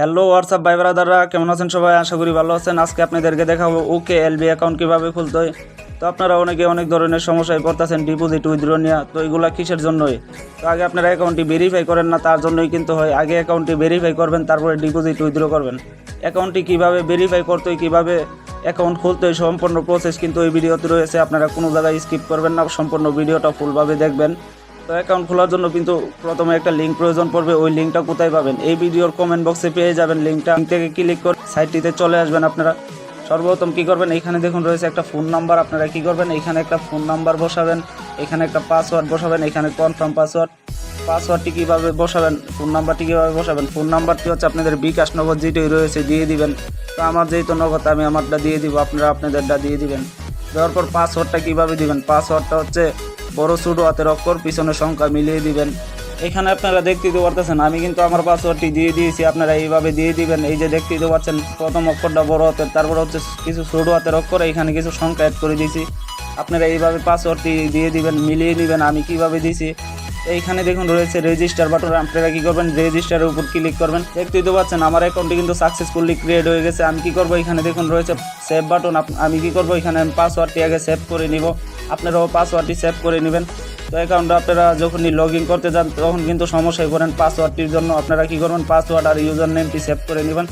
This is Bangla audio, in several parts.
হ্যালো হোয়াটসঅ্যাপ ভাই ব্রাদাররা কেমন আছেন সবাই? আশা করি ভালো আছেন। আজকে আপনাদেরকে দেখাবো ওকে এলবি অ্যাকাউন্ট কীভাবে খুলতে হয়। তো আপনারা অনেকে অনেক ধরনের সমস্যায় পড়তেছেন ডিপোজিট উইথড্র নেওয়া তো এগুলা কিসের জন্যই? তো আগে আপনারা অ্যাকাউন্টটি ভেরিফাই করেন না, তার জন্যই কিন্তু হয়। আগে অ্যাকাউন্টটি ভেরিফাই করবেন, তারপরে ডিপোজিট উইথড্র করবেন। অ্যাকাউন্টটি কীভাবে ভেরিফাই করতে হয়, কীভাবে অ্যাকাউন্ট খুলতে হয়, সম্পূর্ণ প্রসেস কিন্তু এই ভিডিওতে রয়েছে। আপনারা কোনো জায়গায় স্কিপ করবেন না, সম্পূর্ণ ভিডিওটা ফুলভাবে দেখবেন। তো অ্যাকাউন্ট খোলার জন্য কিন্তু প্রথমে একটা লিঙ্ক প্রয়োজন পড়বে, ওই লিঙ্কটা কোথায় পাবেন? এই ভিডিওর কমেন্ট বক্সে পেয়ে যাবেন লিঙ্কটা লিঙ্ক থেকে ক্লিক করে সাইটটিতে চলে আসবেন আপনারা। সর্বপ্রথম কি করবেন? এখানে দেখুন রয়েছে একটা ফোন নাম্বার আপনারা কি করবেন? এখানে একটা ফোন নাম্বার বসাবেন, এখানে একটা পাসওয়ার্ড বসাবেন, এখানে কনফার্ম পাসওয়ার্ড পাসওয়ার্ডটি কীভাবে বসাবেন? ফোন নাম্বারটি কীভাবে বসাবেন? ফোন নাম্বারটি হচ্ছে আপনাদের বিকাশ নগদ যেটি রয়েছে দিয়ে দিবেন। তো আমার যেহেতু নগদ, আমি আমারটা দিয়ে দিব, আপনারা আপনাদেরটা দিয়ে দিবেন। দেওয়ার পর পাসওয়ার্ডটা কীভাবে দিবেন? পাসওয়ার্ডটা হচ্ছে বড় ছোটো হাতের অক্ষর পিছনে সংখ্যা মিলিয়ে দিবেন। এখানে আপনারা দেখতে দিতে পারতেছেন, আমি কিন্তু আমার পাসওয়ার্ডটি দিয়ে দিয়েছি, আপনারা এইভাবে দিয়ে দিবেন। এই যে দেখতে দিতে পারছেন প্রথম অক্ষরটা বড় হাতের, তারপর হচ্ছে কিছু ছোটো হাতের অক্ষর, এখানে কিছু সংখ্যা অ্যাড করে দিয়েছি। আপনারা এইভাবে পাসওয়ার্ডটি দিয়ে দিবেন, মিলিয়ে নেবেন, আমি কীভাবে দিয়েছি? এইখানে দেখুন রয়েছে রেজিস্টার বাটন আপনারা কি করবেন? রেজিস্টারের উপর ক্লিক করবেন। দেখতেই তো পাচ্ছেন, আমার অ্যাকাউন্টটি কিন্তু সাকসেসফুলি ক্রিয়েট হয়ে গেছে। আমি কি করব? এখানে দেখুন রয়েছে সেভ বাটন আমি কি করব? এখানে আমি পাসওয়ার্ডটি আগে সেভ করে নিব। আপনারাও পাসওয়ার্ডটি সেভ করে নেবেন। তো অ্যাকাউন্ট আপনারা যখনই লগ ইন করতে যান, তখন কিন্তু সমস্যায় পড়েন পাসওয়ার্ডটির জন্য। আপনারা কি করবেন? পাসওয়ার্ড আর ইউজার নেমটি সেভ করে নেবেন।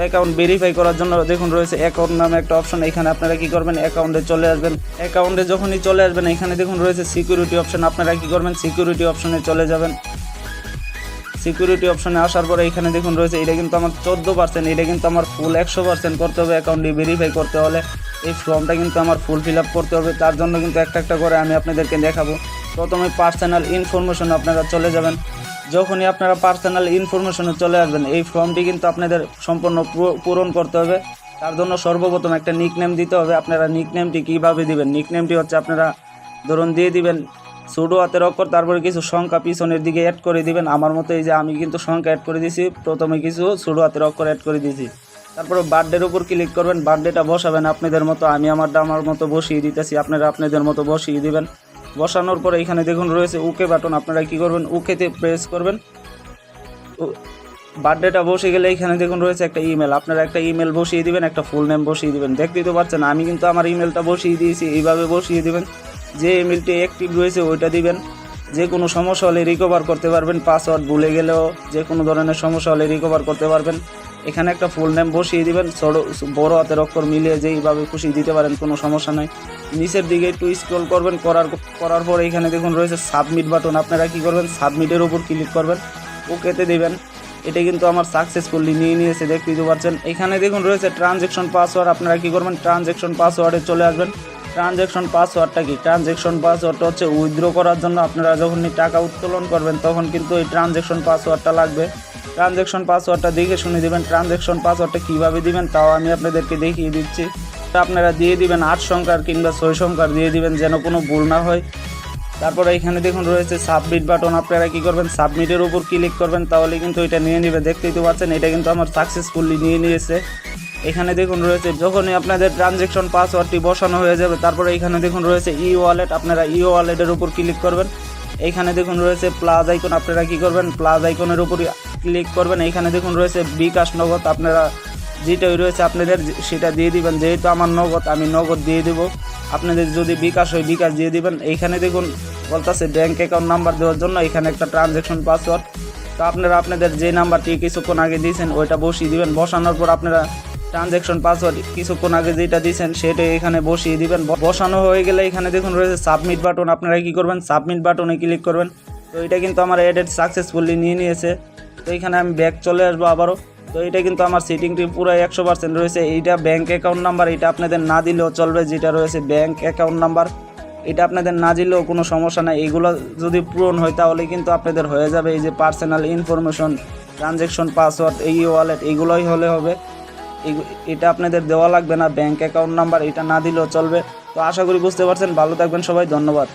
অ্যাকাউন্ট ভেরিফাই করার জন্য দেখুন রয়েছে অ্যাকাউন্ট নামে একটা অপশন এখানে আপনারা কি করবেন? অ্যাকাউন্টে চলে আসবেন। অ্যাকাউন্টে যখনই চলে আসবেন, এখানে দেখুন রয়েছে সিকিউরিটি অপশন আপনারা কি করবেন? সিকিউরিটি অপশনে চলে যাবেন। সিকিউরিটি অপশনে আসার পরে এখানে দেখুন রয়েছে, এটা কিন্তু আমার চোদ্দ পার্সেন্ট এটা কিন্তু আমার ফুল একশো পার্সেন্ট করতে হবে অ্যাকাউন্টে ভেরিফাই করতে হলে। এই ফর্মটা কিন্তু আমার ফুল ফিল আপ করতে হবে। তার জন্য কিন্তু একটা একটা করে আমি আপনাদেরকে দেখাবো। প্রথমে পার্সোনাল ইনফরমেশন আপনারা চলে যাবেন। যখনই আপনারা পার্সোনাল ইনফরমেশনে চলে আসবেন, এই ফর্মটি কিন্তু আপনাদের সম্পূর্ণ পূরণ করতে হবে। তার জন্য সর্বপ্রথম একটা নিক নেম দিতে হবে। আপনারা নিক নেমটি কীভাবে দিবেন? নিক নেমটি হচ্ছে আপনারা ধরুন দিয়ে দিবেন সুডো হাতের অক্ষর, তারপরে কিছু সংখ্যা পিছনের দিকে অ্যাড করে দিবেন। আমার মতো এই যে আমি কিন্তু সংখ্যা অ্যাড করে দিয়েছি, প্রথমে কিছু সুডো হাতের অক্ষর অ্যাড করে দিয়েছি। তারপরে বার্থডের উপর ক্লিক করবেন বার্থডেটা বসাবেন। আপনাদের মতো আমি আমারটা আমার মতো বসিয়ে দিতেছি। আপনারা আপনাদের মতো বসিয়ে দিবেন। বসানোর পরে এখানে দেখুন রয়েছে ওকে বাটন, আপনারা কি করবেন, ওকেতে প্রেস করবেন। বার্থডেটা বসে গেলে এখানে দেখুন রয়েছে একটা ইমেল আপনারা একটা ইমেল বসিয়ে দিবেন, একটা ফুল নেম বসিয়ে দিবেন। দেখতেই তো পাচ্ছেন, আমি কিন্তু আমার ইমেলটা বসিয়ে দিয়েছি, এইভাবে বসিয়ে দিবেন। যে ইমেলটি অ্যাক্টিভ রয়েছে, ওইটা দিবেন। যে কোনো সমস্যা হলে রিকভার করতে পারবেন পাসওয়ার্ড ভুলে গেলেও যে কোনো ধরনের সমস্যা হলে রিকভার করতে পারবেন। এখানে একটা ফুল নেম বসিয়ে দিবেন, ছোটো, বড় হাতের অক্ষর মিলিয়ে যেইভাবে খুশি দিতে পারেন, কোনো সমস্যা নাই। নিচের দিকে একটু স্ক্রল করবেন, করার করার পর এখানে দেখুন রয়েছে সাবমিট বাটন আপনারা কি করবেন? সাবমিটের উপর ক্লিক করবেন ওকেতে দেবেন। এটা কিন্তু আমার সাকসেসফুলি নিয়ে নিয়েছে দেখতেই তো পারছেন এখানে দেখুন রয়েছে ট্রানজেকশন পাসওয়ার্ড আপনারা কি করবেন? ট্রানজেকশন পাসওয়ার্ডে চলে আসবেন। ট্রানজেকশন পাসওয়ার্ডটা কি? ট্রানজেকশন পাসওয়ার্ডটা হচ্ছে উইথড্র করার জন্য। আপনারা যখনই টাকা উত্তোলন করবেন, তখন কিন্তু এই ট্রানজেকশন পাসওয়ার্ডটা লাগবে। ট্রানজেকশন পাসওয়ার্ডটা দেখে শুনে দিবেন। ট্রানজেকশন পাসওয়ার্ডটা কীভাবে দিবেন তাও আমি আপনাদেরকে দেখিয়ে দিচ্ছি। আপনারা দিয়ে দিবেন আট সংখ্যার কিংবা ছয় সংখ্যার, দিয়ে দিবেন যেন কোনো ভুল না হয়। তারপরে এখানে দেখুন রয়েছে সাবমিট বাটন আপনারা কি করবেন? সাবমিটের উপর ক্লিক করবেন, তাহলে কিন্তু এটা নিয়ে নেবে। দেখতেই তো পাচ্ছেন, এটা কিন্তু আমার সাকসেসফুলি নিয়ে নিয়েছে। এখানে দেখুন রয়েছে, যখনই আপনাদের ট্রানজেকশন পাসওয়ার্ডটি বসানো হয়ে যাবে, তারপরে এখানে দেখুন রয়েছে ই ওয়ালেট আপনারা ই ওয়ালেটের উপর ক্লিক করবেন। এইখানে দেখুন রয়েছে প্লাস আইকন আপনারা কি করবেন? প্লাস আইকনের উপর ক্লিক করবেন এইখানে দেখুন রয়েছে বিকাশ নগদ, আপনারা যেটাই রয়েছে আপনাদের সেটা দিয়ে দিবেন। যেহেতু আমার নগদ, আমি নগদ দিয়ে দেব। আপনাদের যদি বিকাশ হয়, বিকাশ দিয়ে দিবেন। এইখানে দেখুন বলতেছে ব্যাঙ্ক অ্যাকাউন্ট নাম্বার দেওয়ার জন্য এখানে একটা ট্রানজ্যাকশন পাসওয়ার্ড তো আপনারা আপনাদের যে নাম্বারটি কিছুক্ষণ আগে দিয়েছেন, ওইটা বসিয়ে দিবেন। বসানোর পর আপনারা ট্রানজ্যাকশন পাসওয়ার্ড কিছুক্ষণ আগে যেটা দিয়েছেন, সেটা এখানে বসিয়ে দিবেন। বসানো হয়ে গেলে এখানে দেখুন রয়েছে সাবমিট বাটন আপনারা কি করবেন? সাবমিট বাটনে ক্লিক করবেন। তো এটা কিন্তু আমার এডেড সাকসেসফুলি নিয়ে নিয়েছে। তো এখানে আমি ব্যাক চলে আসব আবারও। তো এটা কিন্তু আমার সিটিংটি পুরো একশো পার্সেন্ট রয়েছে। এইটা ব্যাঙ্ক অ্যাকাউন্ট নাম্বার এটা আপনাদের না দিলেও চলবে যেটা রয়েছে ব্যাঙ্ক অ্যাকাউন্ট নাম্বার এটা আপনাদের না দিলেও কোনো সমস্যা নাই। এগুলো যদি পূরণ হয় তাহলে কিন্তু আপনাদের হয়ে যাবে। এই যে পার্সোনাল ইনফরমেশন ট্রানজ্যাকশন পাসওয়ার্ড এই ওয়ালেট এইগুলোই হলে হবে। এটা আপনাদের দেওয়া লাগবে না। ব্যাঙ্ক অ্যাকাউন্ট নাম্বার এটা না দিলেও চলবে। তো আশা করি বুঝতে পারছেন। ভালো থাকবেন সবাই। ধন্যবাদ।